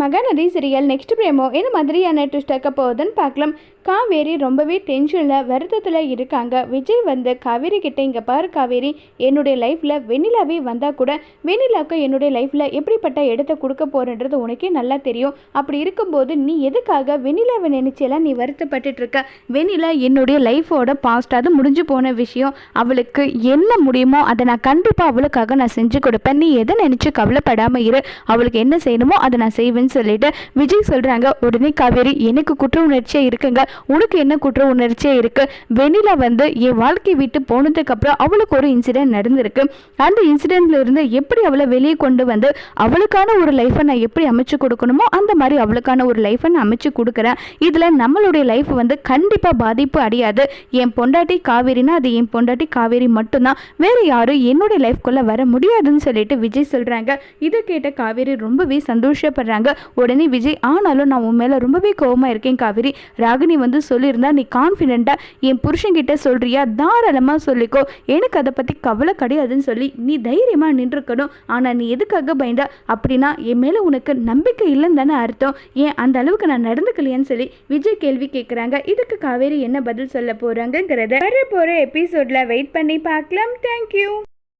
Mahanadi serial next பிரேமோ என்ன மாதிரியான twist இருக்க போகுதுன்னு பார்க்கலாம். காவேரி ரொம்பவே டென்ஷனில் வருத்தத்தில் இருக்காங்க. விஜய் வந்து காவேரி கிட்ட இங்கே பாரு காவேரி என்னுடைய லைஃப்பில் வெண்ணிலாவே வந்தால் கூட வெண்ணிலாவுக்கு என்னுடைய லைஃப்பில் எப்படிப்பட்ட இடத்த கொடுக்க போகிறன்றது உனக்கே நல்லா தெரியும். அப்படி இருக்கும்போது நீ எதுக்காக வெண்ணிலாவை நினைச்செல்லாம் நீ வருத்தப்பட்டுட்டு இருக்க. வெண்ணிலா என்னுடைய லைஃபோட பாஸ்ட் அது முடிஞ்சு போன விஷயம். அவளுக்கு என்ன முடியுமோ அதை நான் கண்டிப்பாக அவளுக்காக நான் செஞ்சு கொடுப்பேன். நீ எதை நினச்சி கவலைப்படாமல் இரு. அவளுக்கு என்ன செய்யணுமோ அதை நான் செய்வேன்னு சொல்லிட்டு விஜய் சொல்கிறாங்க உடனே காவேரி எனக்கு குற்ற உணர்ச்சியாக இருக்குங்க. உனக்கு என்ன குற்ற உணர்ச்சியாக இருக்குது வெண்ணிலா வந்து என் வாழ்க்கை விட்டு போனதுக்கப்புறம் அவளுக்கு ஒரு இன்சிடென்ட் நடந்திருக்கு. அந்த இன்சிடென்ட்ல இருந்து எப்படி அவளை வெளியே கொண்டு வந்து அவளுக்கான ஒரு லைஃப்பை நான் எப்படி அமைச்சு கொடுக்கணுமோ அந்த மாதிரி அவளுக்கான ஒரு லைஃப்பை நான் அமைச்சு கொடுக்குறேன். இதில் நம்மளுடைய லைஃப் வந்து கண்டிப்பாக பாதிப்பு அடையாது. என் பொண்டாட்டி காவேரினா அது என் பொண்டாட்டி காவேரி மட்டும்தான். வேறு யாரும் என்னுடைய லைஃப்குள்ளே வர முடியாதுன்னு சொல்லிட்டு விஜய் சொல்கிறாங்க இதை கேட்ட காவேரி ரொம்பவே சந்தோஷப்படுறாங்க. உடனே விஜய் ஆனாலும் நான் உன் மேலே ரொம்பவே கோவமாக இருக்கேன் காவேரி. ராகினி வந்து சொல்லியிருந்தா நீ கான்ஃபிடென்ட்டாக என் புருஷன்கிட்ட சொல்கிறியா தாராளமாக சொல்லிக்கோ. எனக்கு அதை பற்றி கவலை கிடையாதுன்னு சொல்லி நீ தைரியமாக நின்றுக்கணும் ஆனால் நீ எதுக்காக பயந்தா? அப்படின்னா என் மேலே உனக்கு நம்பிக்கை இல்லைன்னு தானே அர்த்தம். ஏன் அந்த அளவுக்கு நான் நடந்துக்கலையான்னு சொல்லி விஜய் கேள்வி கேட்குறாங்க இதுக்கு காவேரி என்ன பதில் சொல்ல போகிறாங்கங்கிறத வர எபிசோடில் வெயிட் பண்ணி பார்க்கலாம். தேங்க்யூ